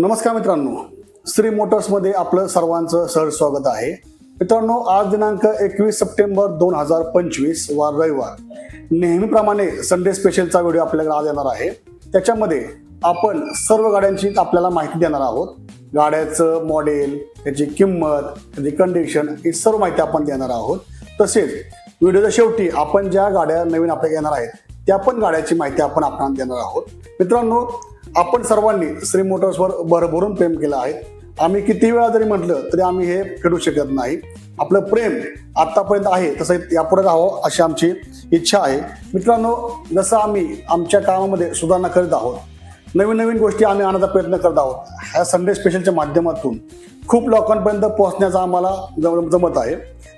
नमस्कार मित्रांनो. श्री मोटर्समध्ये आपलं सर्वांचं सहज स्वागत आहे. मित्रांनो आज दिनांक एकवीस सप्टेंबर दोन हजार पंचवीस वार रविवार. नेहमीप्रमाणे संडे स्पेशलचा व्हिडिओ आपल्याकडे आज येणार आहे. त्याच्यामध्ये आपण सर्व गाड्यांची आपल्याला माहिती देणार आहोत. गाड्याचं मॉडेल त्याची किंमत त्याची कंडिशन ही सर्व माहिती आपण देणार आहोत. तसेच व्हिडिओच्या शेवटी आपण ज्या गाड्या नवीन आपल्या येणार आहेत त्या पण गाड्याची माहिती आपण आपणाला देणार आहोत. मित्रांनो आपण सर्वांनी श्री मोटर्सवर भरभरून प्रेम केलं आहे. आम्ही किती वेळा जरी म्हटलं तरी आम्ही हे फेडू शकत नाही. आपलं प्रेम आतापर्यंत आहे तसं यापुढे राहावं अशी आमची इच्छा आहे. मित्रांनो जसं आम्ही आमच्या कामामध्ये सुधारणा करीत आहोत नवीन नवीन गोष्टी आम्ही आणण्याचा प्रयत्न करत आहोत ह्या संडे स्पेशलच्या माध्यमातून खूप लोकांपर्यंत पोहोचण्याचा आम्हाला जम- जमत आहे.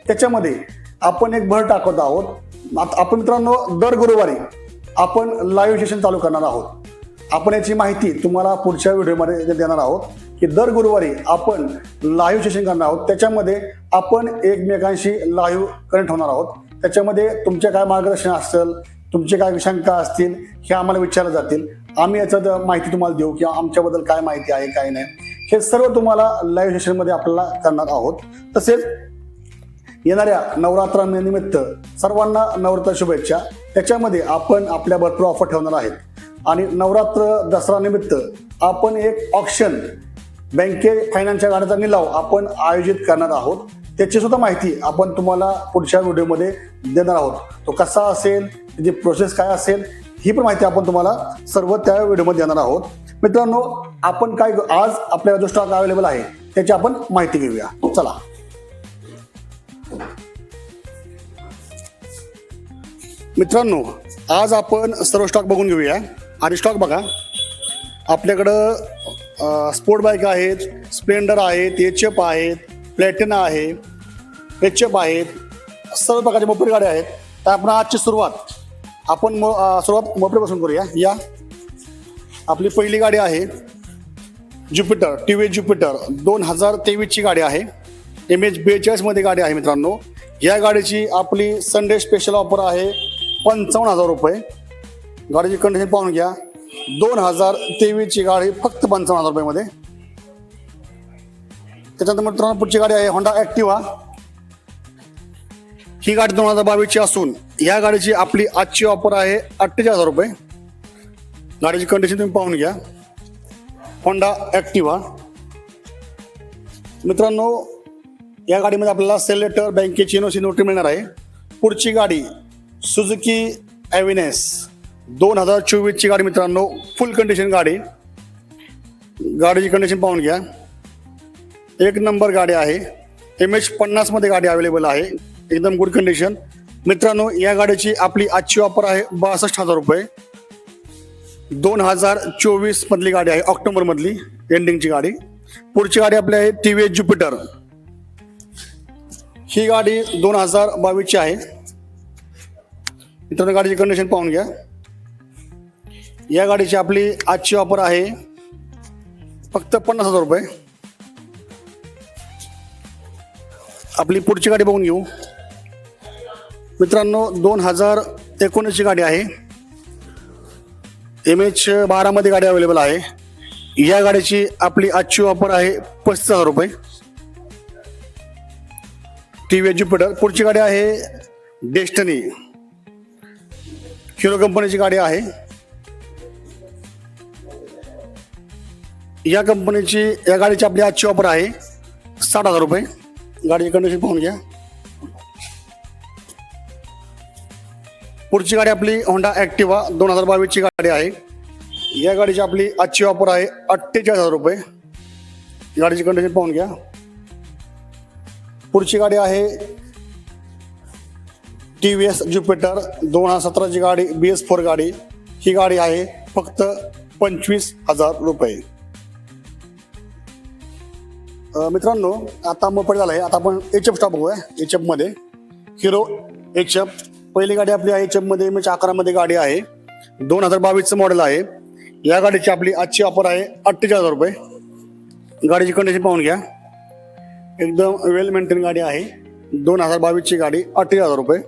त्याच्यामध्ये आपण एक भर टाकत आहोत. आपण मित्रांनो दर गुरुवारी आपण लाईव्ह सेशन चालू करणार आहोत. आपण याची माहिती तुम्हाला पुढच्या व्हिडिओमध्ये देणार आहोत की दर गुरुवारी आपण लाईव्ह सेशन करणार आहोत. त्याच्यामध्ये आपण एकमेकांशी लाईव्ह कनेक्ट होणार आहोत. त्याच्यामध्ये तुमचे काय मार्गदर्शन असेल तुमचे काय शंका असतील हे आम्हाला विचारलं जातील. आम्ही याचं माहिती तुम्हाला देऊ किंवा आमच्याबद्दल काय माहिती आहे काय नाही. हे सर्व तुम्हाला लाईव्ह सेशनमध्ये आपल्याला करणार आहोत. तसेच येणाऱ्या नवरात्रानिमित्त सर्वांना नवरात्र शुभेच्छा. त्याच्यामध्ये आपण आपल्या भरपूर ऑफर ठेवणार आहेत. आणि नवरात्र दसरा निमित्त आपण एक ऑप्शन बँके फायनान्सच्या गाड्याचा निलाव आपण आयोजित करणार आहोत. त्याची सुद्धा माहिती आपण तुम्हाला पुढच्या व्हिडिओमध्ये देणार आहोत. तो कसा असेल त्याची प्रोसेस काय असेल ही पण माहिती आपण तुम्हाला सर्व त्या व्हिडिओमध्ये देणार आहोत. मित्रांनो आपण काय आज आपल्या जो स्टॉक अवेलेबल आहे त्याची आपण माहिती घेऊया. चला. मित्रांनो आज आपण सर्व स्टॉक बघून घेऊया. आणि स्टॉक बघा. आपल्याकडं स्पोर्ट बाईक आहेत स्प्लेंडर आहेत एच एफ आहेत प्लॅटिना आहे एच एफ आहेत सर्व प्रकारच्या मोपेड गाड्या आहेत. तर आपण आजची सुरुवात आपण मो सुरुवात मोपेडपासून करूया. या. आपली पहिली गाडी आहे ज्युपिटर टी व्ही ज्युपिटर दोन हजार तेवीसची गाडी आहे. एम एच बेचाळीसमध्ये गाडी आहे मित्रांनो. या गाडीची आपली संडे स्पेशल ऑफर आहे पंचावन्न हजार रुपये. गाडीची कंडिशन पाहून घ्या. दोन हजार तेवीसची गाडी फक्त पंचावन्न हजार रुपयामध्ये. त्याच्यानंतर मित्रांनो पुढची गाडी आहे होंडा ॲक्टिवा ही गाडी दोन हजार बावीसची असून या गाडीची आपली आजची ऑफर आहे अठ्ठेचाळीस हजार रुपये. गाडीची कंडिशन तुम्ही पाहून घ्या. होंडा ॲक्टिवा मित्रांनो या गाडीमध्ये आपल्याला सेलेटर बँकेची एनओसी नोटरी मिळणार आहे. पुढची गाडी सुझुकी ॲव्हिनेस दोन हजार चोवीसची गाडी मित्रांनो फुल कंडिशन गाडी. गाडीची कंडिशन पाहून घ्या. एक नंबर गाडी आहे. एम एच पन्नासमध्ये गाडी अवेलेबल आहे. एकदम गुड कंडिशन मित्रांनो या गाडीची आपली आजची ऑफर आहे बासष्ट हजार रुपये. दोन हजार चोवीस मधली गाडी आहे ऑक्टोबर मधली एंडिंगची गाडी. पुढची गाडी आपली आहे टी व्ही एस ज्युपिटर. ही गाडी दोन हजार बावीसची आहे. मित्रांनो गाडीची कंडिशन पाहून घ्या. या गाडीची आपली आजची ऑफर आहे. फक्त पन्नास हजार रुपये. आपली पुढची गाडी बघून घेऊ. मित्रांनो दोन हजार एकोणीसची गाडी आहे. एम एच बारामध्ये गाडी अवेलेबल आहे. या गाडीची आपली आजची ऑफर आहे पस्तीस हजार रुपये. T V Jupiter. पुढची गाडी आहे डेस्टनी हिरो कंपनीची गाडी आहे. या कंपनीची या गाडीची आपली आजची ऑफर आहे. साठ हजार रुपये. गाडीची कंडिशन पाहून घ्या. पुढची गाडी आपली होंडा ॲक्टिवा दोन हजार बावीसची गाडी आहे. या गाडीची आपली आजची ऑफर आहे अठ्ठेचाळीस हजार रुपये. गाडीची कंडिशन पाहून घ्या. पुढची गाडी आहे टी व्ही एस ज्युपिटर दोन हजार सतराची गाडी बी एस फोर गाडी. ही गाडी आहे फक्त पंचवीस हजार रुपये. मित्रांनो आता मोपड झाला आहे. आता आपण एच एफ स्टॉप बघूया. एच एफमध्ये हिरो एच एफ पहिली गाडी आपली एच एफमध्ये एम म्हणजे एच अकरामध्ये गाडी आहे. दोन हजार बावीसचं मॉडेल आहे. या गाडीची आपली आजची ऑफर आहे अठ्ठेचाळीस हजार रुपये. गाडीची कंडिशन पाहून घ्या. एकदम वेल मेंटेन गाडी आहे. दोन हजार बावीसची गाडी अठ्ठेचाळीस हजार रुपये.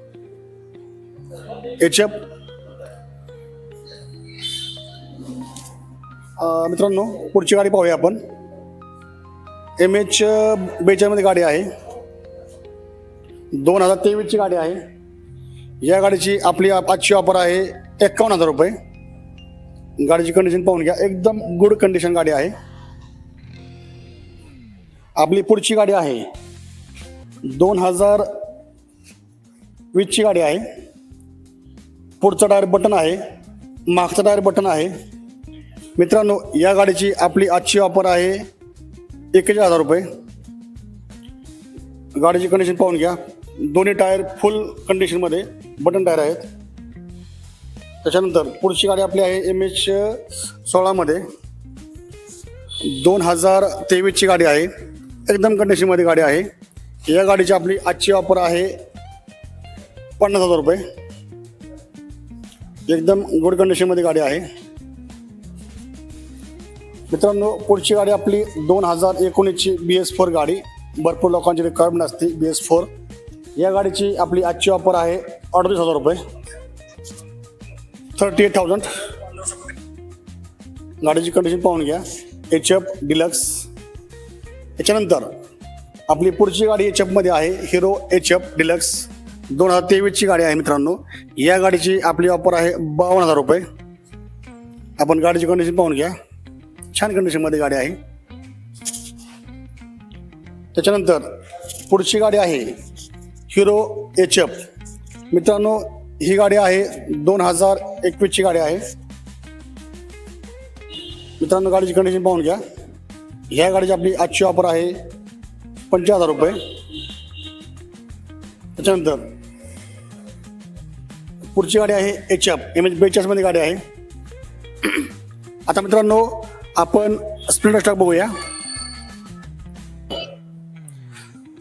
एच एफ मित्रांनो पुढची गाडी पाहूया आपण. एम एच बेचाळीसमध्ये गाडी आहे. दोन हजार तेवीसची गाडी आहे. या गाडीची आपली आजची ऑफर आहे एकावन्न हजार रुपये. गाडीची कंडिशन पाहून घ्या. एकदम गुड कंडिशन गाडी आहे. आपली पुढची गाडी आहे. दोन हजार वीसची गाडी आहे. पुढचा टायर बटन आहे. मागचा टायर बटन आहे. मित्रांनो या गाडीची आपली आजची ऑफर आहे एकेचाळीस हजार रुपये। गाडीची कंडिशन पाहून घ्या. दोन्ही टायर फुल कंडिशनमध्ये बटन टायर आहेत. त्याच्यानंतर पुढची गाडी आपली आहे एम एच सोळामध्ये दोन हजार तेवीसची गाडी आहे. एकदम कंडिशनमध्ये गाडी आहे. या गाडीची आपली आजची ऑफर आहे पन्नास हजार रुपये. एकदम गुड कंडिशनमध्ये गाडी आहे. मित्रांनो पुढची गाडी आपली दोन हजार एकोणीसची बी एस फोर गाडी. भरपूर लोकांची रिक्वायरमेंट असते बी एस फोर या गाडीची आपली आजची ऑफर आहे अडतीस हजार रुपये. थर्टी एट थाउजंड गाडीची कंडिशन पाहून घ्या. एच एफ डिलक्स याच्यानंतर आपली पुढची गाडी एच एफमध्ये आहे हिरो एच एफ डिलक्स दोन हजार तेवीसची गाडी आहे मित्रांनो. या गाडीची आपली ऑफर आहे बावन्न हजार रुपये. आपण गाडीची कंडिशन पाहून घ्या. छान कंडिशनमध्ये गाडी आहे. त्याच्यानंतर पुढची गाडी आहे हिरो एच एफ मित्रांनो ही गाडी आहे दोन हजार एकवीसची गाडी आहे. मित्रांनो गाडीची कंडिशन पाहून घ्या. ह्या गाडीची आपली आजची ऑफर आहे पंचवीस हजार रुपये. त्याच्यानंतर पुढची गाडी आहे एच एफ एम एच बेचाळीसमध्ये गाडी आहे. आता मित्रांनो आपण स्प्लेंडर स्टॉक बघूया.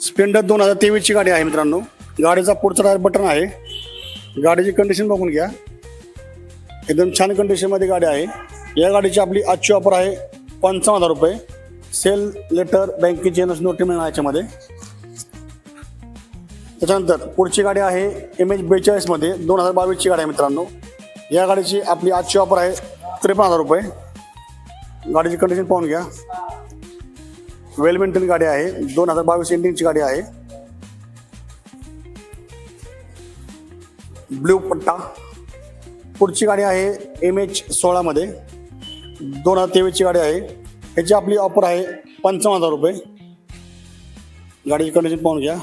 स्प्लेंडर दोन हजार तेवीसची गाडी आहे मित्रांनो. गाडीचा पुढचा टायर बटन आहे. गाडीची कंडिशन बघून घ्या. एकदम छान कंडिशनमध्ये गाडी आहे. या गाडीची आपली आजची ऑफर आहे पंचावन्न हजार रुपये. सेल लेटर बँकेची नोटी मिळणार याच्यामध्ये. त्याच्यानंतर पुढची गाडी आहे एम एच बेचाळीसमध्ये. दोन हजार बावीसची गाडी आहे मित्रांनो. या गाडीची आपली आजची ऑफर आहे त्रेपन्न हजार रुपये. गाडीची कंडिशन पाहून घ्या. वेल मेंटेन गाडी आहे. दोन हजार बावीस एंडिंगची गाडी आहे. ब्ल्यू पट्टा. पुढची गाडी आहे एम एच सोळामध्ये दोन हजार तेवीसची गाडी आहे. ह्याची आपली ऑफर आहे पंचावन्न हजार रुपये. गाडीची कंडिशन पाहून घ्या.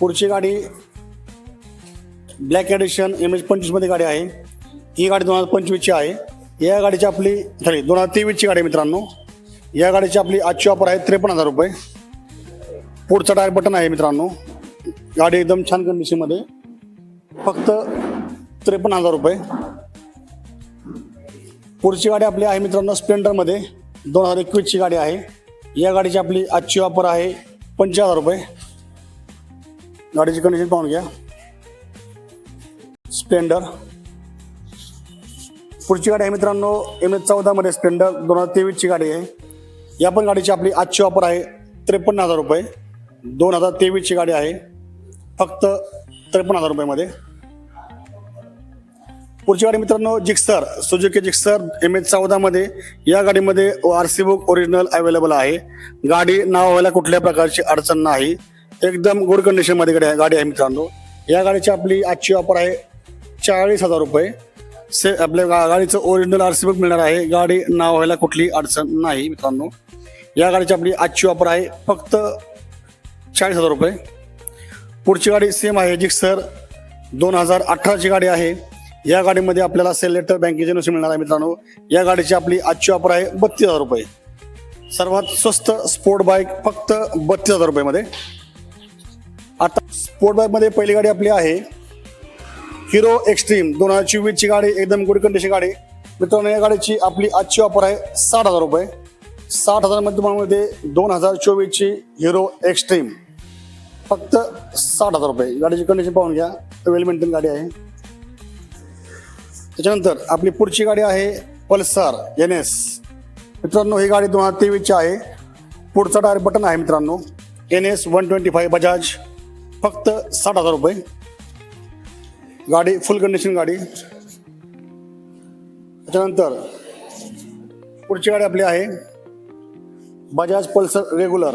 पुढची गाडी ब्लॅक एडिशन एम एच पंचवीसमध्ये गाडी आहे. ही गाडी दोन हजार पंचवीसची आहे. या गाडीची आपली सॉरी दोन हजार तेवीसची गाडी आहे मित्रांनो. या गाडीची आपली आजची ऑफर आहे त्रेपन्न हजार रुपये. पुढचा टायर बटन आहे मित्रांनो. गाडी एकदम छान कंडिशनमध्ये फक्त त्रेपन्न हजार रुपये. पुढची गाडी आपली आहे मित्रांनो स्प्लेंडरमध्ये दोन हजार एकवीसची गाडी आहे. या गाडीची आपली आजची ऑफर आहे पंचवीस हजार रुपये. गाडीची कंडिशन पाहून घ्या. स्प्लेंडर पुढची गाडी आहे मित्रांनो एम एच चौदामध्ये स्प्लेंडर दोन हजार तेवीसची गाडी आहे. या पण गाडीची आपली आजची ऑफर आहे त्रेपन्न हजार रुपये. दोन हजार तेवीसची गाडी आहे. फक्त त्रेपन्न हजार रुपयामध्ये. पुढची गाडी मित्रांनो Gixxer Suzuki Gixxer M H चौदामध्ये. या गाडीमध्ये R C book original available आहे. गाडी नावाला व्हायला कुठल्या प्रकारची अडचण नाही. एकदम गुड कंडिशनमध्ये गाडी आहे गाडी आहे मित्रांनो. या गाडीची आपली आजची ऑफर आहे चाळीस हजार रुपये. से आपल्या गा- गाडीचं ओरिजिनल आर सी बुक मिळणार आहे. गाडी नाव व्हायला कुठली अडचण नाही मित्रांनो. या गाडीची आपली आजची ऑफर आहे. फक्त चाळीस हजार रुपये. पुढची गाडी सेम आहे जिक्सर दोन हजार अठराची गाडी आहे. या गाडीमध्ये आपल्याला सेल लेटर बँकेचे मिळणार आहे मित्रांनो. या गाडीची आपली आजची ऑफर आहे बत्तीस हजार रुपये. सर्वात स्वस्त स्पोर्ट बाईक फक्त बत्तीस हजार रुपयामध्ये आता स्पोर्ट बाईकमध्ये पहिली गाडी आपली आहे. हिरो एक्स्ट्रीम दोन हजार चोवीसची गाडी एकदम गुड कंडिशन गाडी. मित्रांनो या गाडीची आपली आजची ऑफर आहे साठ हजार रुपये. साठ हजारमध्ये तुम्हाला दोन हजार चोवीसची हिरो एक्स्ट्रीम. फक्त साठ हजार रुपये. गाडीची कंडिशन पाहून घ्या. वेल मेंटेन गाडी आहे. त्याच्यानंतर आपली पुढची गाडी आहे पल्सर एन एस मित्रांनो ही गाडी दोन हजार तेवीसची आहे. पुढचा टायर बटन आहे मित्रांनो. N S one twenty five Bajaj. फक्त साठ हजार रुपये. गाडी फुल कंडिशन गाडी. त्याच्यानंतर पुढची गाडी आपली आहे बजाज पल्सर रेग्युलर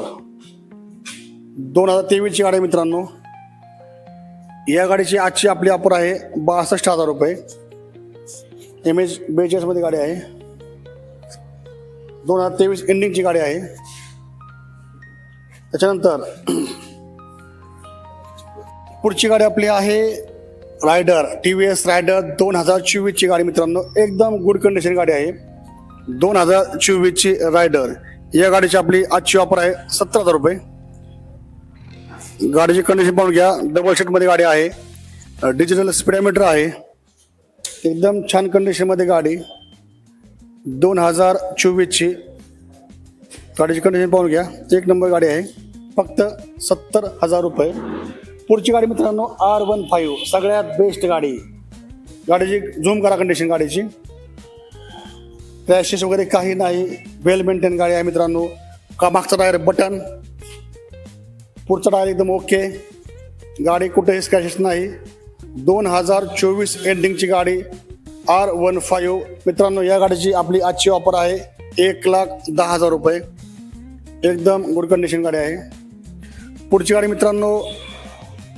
दोन हजार तेवीसची गाडी आहे मित्रांनो. या गाडीची आजची आपली ऑफर आहे बासष्ट हजार रुपये. एम एच बेचाळीसमध्ये गाडी आहे. दोन हजार तेवीस एंडिंगची गाडी आहे. त्याच्यानंतर पुढची गाडी आपली आहे Raider T V S Raider दोन हजार चोवीसची गाडी मित्रांनो एकदम गुड कंडिशन गाडी आहे. दोन हजार चोवीसची रायडर. या गाडीची आपली आजची ऑफर आहे सत्तर हजार रुपये. गाडीची कंडिशन पाहून घ्या. डबल शीटमध्ये गाडी आहे. डिजिटल स्पीडोमीटर आहे. एकदम छान कंडिशनमध्ये गाडी. दोन हजार चोवीसची. गाडीची कंडिशन पाहून घ्या. एक नंबर गाडी आहे. फक्त सत्तर हजार रुपये. पुढची गाडी मित्रांनो आर वन फाईव्ह सगळ्यात बेस्ट गाडी. गाडीची झूम करा कंडिशन गाडीची. क्रॅशेस वगैरे काही नाही. वेल मेंटेन गाडी आहे मित्रांनो. का मागचा टायर बटन पुढचा टायर एकदम ओके गाडी कुठेही स्क्रॅचेस नाही. दोन हजार चोवीस एंडिंगची गाडी आर वन फाईव्ह मित्रांनो या गाडीची आपली आजची ऑफर आहे एक लाख दहा हजार रुपये. एकदम गुड कंडिशन गाडी आहे. पुढची गाडी मित्रांनो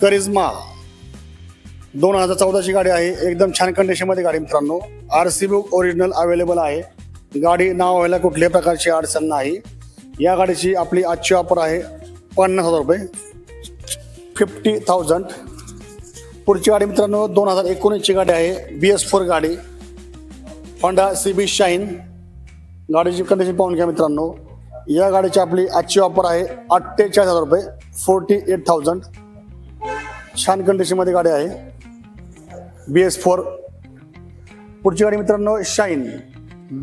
करिझमा दोन हजार चौदाची गाडी आहे. एकदम छान कंडिशनमध्ये गाडी मित्रांनो. R C book original available आहे. गाडी नाव व्हायला कुठल्याही प्रकारची अडचण नाही. या गाडीची आपली आजची ऑफर आहे पन्नास हजार रुपये. फिफ्टी थाउजंड पुढची गाडी मित्रांनो दोन हजार एकोणीसची गाडी आहे. बी एस फोर गाडी. होंडा सी बी शाईन गाडीची कंडिशन पाहून घ्या मित्रांनो. या गाडीची आपली आजची ऑफर आहे अठ्ठेचाळीस हजार रुपये. फोर्टी एट थाउजंड छान कंडिशनमध्ये गाडी आहे. बी एस फोर पुढची गाडी मित्रांनो शाईन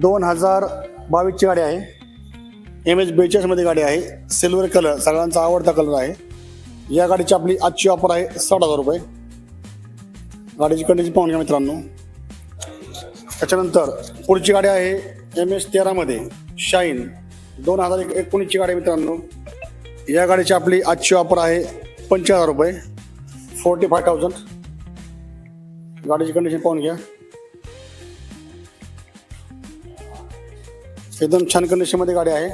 दोन हजार बावीसची गाडी आहे. एम एच बेचाळीसमध्ये गाडी आहे. सिल्वर कलर सगळ्यांचा आवडता कलर आहे. या गाडीची आपली आजची ऑफर आहे साठ हजार रुपये. गाडीची कंडिशन पाहून घ्या मित्रांनो. त्याच्यानंतर पुढची गाडी आहे एम एच तेरामध्ये शाईन दोन हजार एक एकोणीसची गाडी आहे मित्रांनो. या गाडीची आपली आजची ऑफर आहे पंचवीस हजार रुपये. Forty five thousand. गाडीची कंडिशन पाहून घ्या. एकदम छान कंडिशनमध्ये गाडी आहे.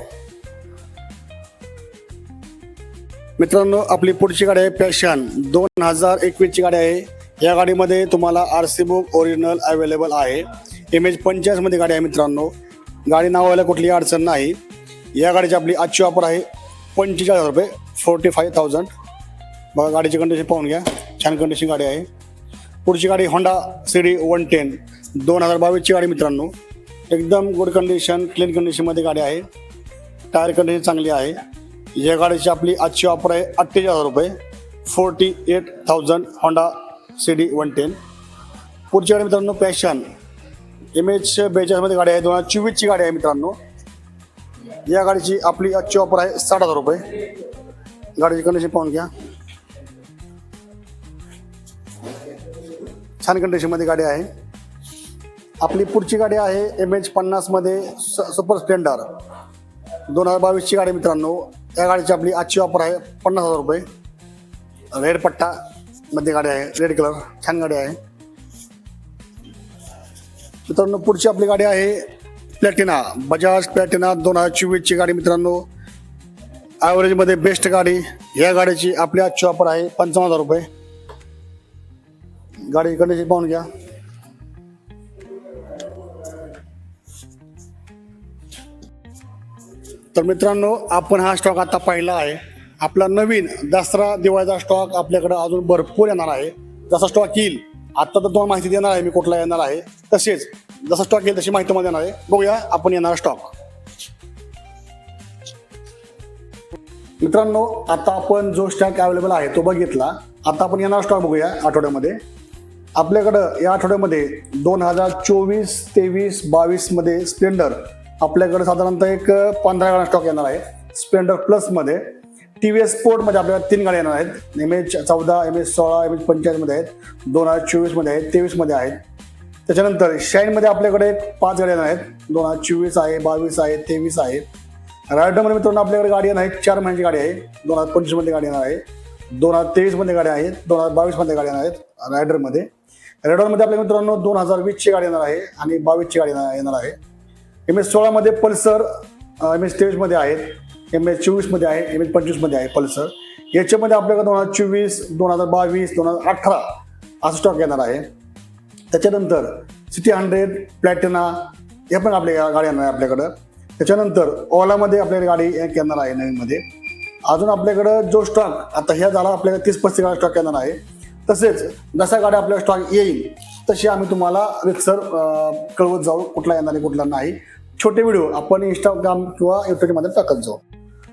मित्रांनो आपली पुढची गाडी आहे पॅशन दोन हजार एकवीसची गाडी आहे. या गाडीमध्ये तुम्हाला R C book original available आहे. एम एच पंचाळीसमध्ये गाडी आहे मित्रांनो. गाडी नावायला कुठलीही अडचण नाही. या गाडीची आपली आजची ऑफर आहे पंचेचाळीस हजार रुपये फोर्टी फाय थाउजंड बघा गाडीची कंडिशन पाहून घ्या. छान कंडिशन गाडी आहे. पुढची गाडी होंडा सिडी वन टेन दोन हजार बावीसची गाडी मित्रांनो. एकदम गुड कंडिशन क्लीन कंडिशनमध्ये गाडी आहे. टायर कंडिशन चांगली आहे. या गाडीची आपली आजची ऑफर आहे अठ्ठेचाळीस हजार रुपये. Forty eight thousand Honda C D one ten पुढची गाडी मित्रांनो पॅशन एम एच बेचाळीसमध्ये गाडी आहे. दोन हजार चोवीसची गाडी आहे मित्रांनो. या गाडीची आपली आजची ऑफर आहे साठ हजार रुपये. गाडीची कंडिशन पाहून घ्या. छान कंडिशनमध्ये गाडी आहे. आपली पुढची गाडी आहे एम एच पन्नासमध्ये स सुपर स्प्लेंडर दोन हजार बावीसची गाडी मित्रांनो या गाडीची आपली आजची ऑफर आहे पन्नास हजार रुपये. रेड पट्टा मध्ये गाडी आहे रेड कलर छान गाडी आहे. मित्रांनो पुढची आपली गाडी आहे प्लॅटिना बजाज प्लॅटिना दोन हजार चोवीसची गाडी मित्रांनो. ॲव्हरेजमध्ये बेस्ट गाडी या गाडीची आपली आजची ऑफर आहे पंचावन्न हजार रुपये. गाडी कंडिशन पाहून घ्या तर मित्रांनो आपण हा स्टॉक आता पाहिला आहे. आपला नवीन दसरा दिवाळीचा स्टॉक आपल्याकडे अजून भरपूर येणार आहे. जसा स्टॉक येईल आता तर तुम्हाला माहिती देणार आहे मी कुठला येणार आहे. तसेच जसा स्टॉक येईल तशी माहिती मला देणार आहे. बघूया आपण येणार स्टॉक मित्रांनो आता आपण जो स्टॉक अवेलेबल आहे तो बघितला. आता आपण येणार स्टॉक बघूया आठवड्यामध्ये. आपल्याकडं या आठवड्यामध्ये दोन हजार चोवीस तेवीस बावीसमध्ये स्प्लेंडर आपल्याकडं साधारणतः एक पंधरा गाड्या स्टॉक येणार आहे. स्प्लेंडर प्लसमध्ये टी व्ही एस स्पोर्टमध्ये आपल्याला तीन गाड्या येणार आहेत. एम एच चौदा एम एच सोळा एम एच पंचेचाळीसमध्ये आहेत. दोन हजार चोवीसमध्ये आहेत तेवीसमध्ये आहेत. त्याच्यानंतर शाईनमध्ये आपल्याकडे एक पाच गाड्या येणार आहेत. दोन हजार चोवीस आहे बावीस आहे तेवीस आहे. रायडरमध्ये मित्रांनो आपल्याकडे गाडी येणार आहे. चार महिन्याची गाडी आहे. दोन हजार पंचवीसमध्ये गाडी येणार आहे. दोन हजार तेवीसमध्ये गाड्या आहेत दोन हजार बावीसमध्ये गाड्या येणार आहेत रायडरमध्ये. रायडरमध्ये आपल्या मित्रांनो दोन हजार वीसची गाडी येणार आहे आणि बावीसची गाडी येणार आहे. एम एस सोळामध्ये पल्सर एम एस तेवीसमध्ये आहेत एम एस चोवीसमध्ये आहे एम एस पंचवीसमध्ये आहे पल्सर. याच्यामध्ये आपल्याकडे दोन हजार चोवीस दोन हजार बावीस दोन हजार अठरा असा स्टॉक येणार आहे. त्याच्यानंतर सिटी हंड्रेड प्लॅटिना हे पण आपल्या गाडी येणार आहे आपल्याकडं. त्याच्यानंतर ओलामध्ये आपल्याकडे गाडी येणार आहे नवीनमध्ये. अजून आपल्याकडं जो स्टॉक आता ह्या झाला आपल्याकडे तीस पस्तीस गाड्या स्टॉक येणार आहे. तसेच जसा गाड्या आपल्या स्टॉक येईल तशी आम्ही तुम्हाला रितसर कळवत जाऊ कुठला येणार आहे कुठला नाही. छोटे व्हिडिओ आपण इंस्टाग्राम किंवा युट्यूबमध्ये टाकत जाऊ.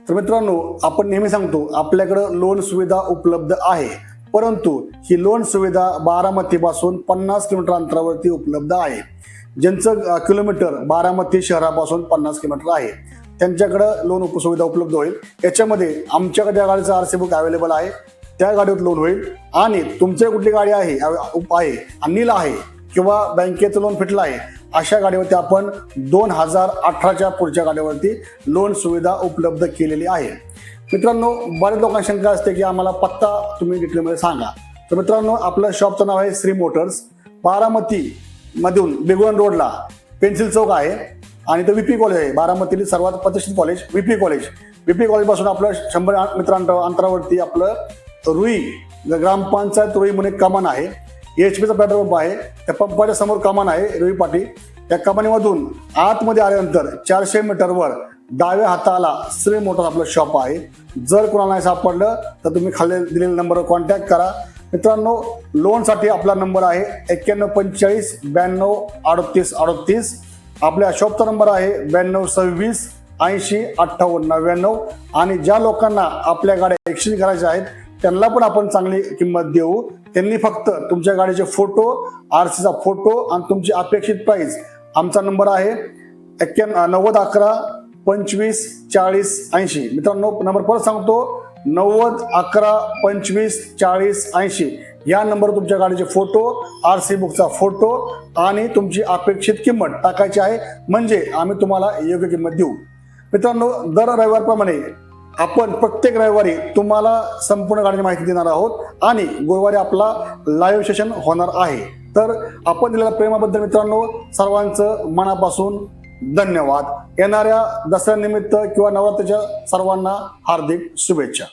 तर मित्रांनो आपण नेहमी सांगतो आपल्याकडं लोन सुविधा उपलब्ध आहे. परंतु ही लोन सुविधा बारामतीपासून पन्नास किलोमीटर अंतरावरती उपलब्ध आहे. ज्यांचं किलोमीटर बारामती शहरापासून पन्नास किलोमीटर आहे. त्यांच्याकडं लोन उप सुविधा उपलब्ध होईल. याच्यामध्ये आमच्याकडे ज्या गाडीचं आर सी बुक अवेलेबल आहे त्या गाडीवर लोन होईल. आणि तुमची कुठली गाडी आहे उप- आहे अनिल आहे किंवा बँकेचं लोन फिटलं आहे अशा गाडीवरती आपण दोन हजार अठराच्या पुढच्या गाडीवरती लोन सुविधा उपलब्ध केलेली आहे. मित्रांनो बऱ्याच लोकांना शंका असते की आम्हाला पत्ता तुम्ही डिटेलमध्ये सांगा. तर मित्रांनो आपलं शॉपचं नाव आहे श्री मोटर्स बारामती मधून बेगुण रोडला पेन्सिल चौक आहे. आणि तो व्हीपी कॉलेज आहे. बारामतीतील सर्वात प्रतिष्ठित कॉलेज व्हीपी कॉलेज व्हीपी कॉलेजपासून आपलं शंभर मित्र अंतरावरती आपलं रुई ग्रामपंचायत रुई म्हणून एक कमान आहे. एच पीचा पेट्रोल पंप आहे. त्या पंपाच्या समोर कमान आहे रुई पाटी त्या कमानीमधून आतमध्ये आल्यानंतर चारशे मीटरवर डाव्या हाताला श्री मोटर आपलं शॉप आहे. जर कोणाला नाही सापडलं तर तुम्ही खाली दिलेल्या नंबरवर कॉन्टॅक्ट करा. मित्रांनो लोनसाठी आपला नंबर आहे एक्क्याण्णव पंचेचाळीस ब्याण्णव अडतीस अडतीस. आपल्या शॉपचा नंबर आहे ब्याण्णव सव्वीस ऐंशी अठ्ठावन्न नव्याण्णव. आणि ज्या लोकांना आपल्या गाड्या एक्सचेंज करायच्या आहेत त्यांना पण आपण चांगली किंमत देऊ. त्यांनी फक्त तुमच्या गाडीचे फोटो आर सीचा फोटो आणि तुमची अपेक्षित प्राईस आमचा नंबर आहे एक्क्या नव्वद अकरा पंचवीस चाळीस ऐंशी. मित्रांनो नंबर परत सांगतो. नव्वद अकरा पंचवीस चाळीस ऐंशी. या नंबरवर तुमच्या गाडीचे फोटो आर सी बुकचा फोटो आणि तुमची अपेक्षित किंमत टाकायची आहे. म्हणजे आम्ही तुम्हाला योग्य किंमत देऊ. मित्रांनो दर रविवारप्रमाणे आपण प्रत्येक रविवारी तुम्हाला संपूर्ण गाडीची माहिती देणार आहोत आणि गुरुवारी आपला लाईव्ह सेशन होणार आहे. तर आपण दिलेल्या प्रेमाबद्दल मित्रांनो सर्वांचं मनापासून धन्यवाद. येणाऱ्या दसऱ्यानिमित्त किंवा नवरात्रीच्या सर्वांना हार्दिक शुभेच्छा.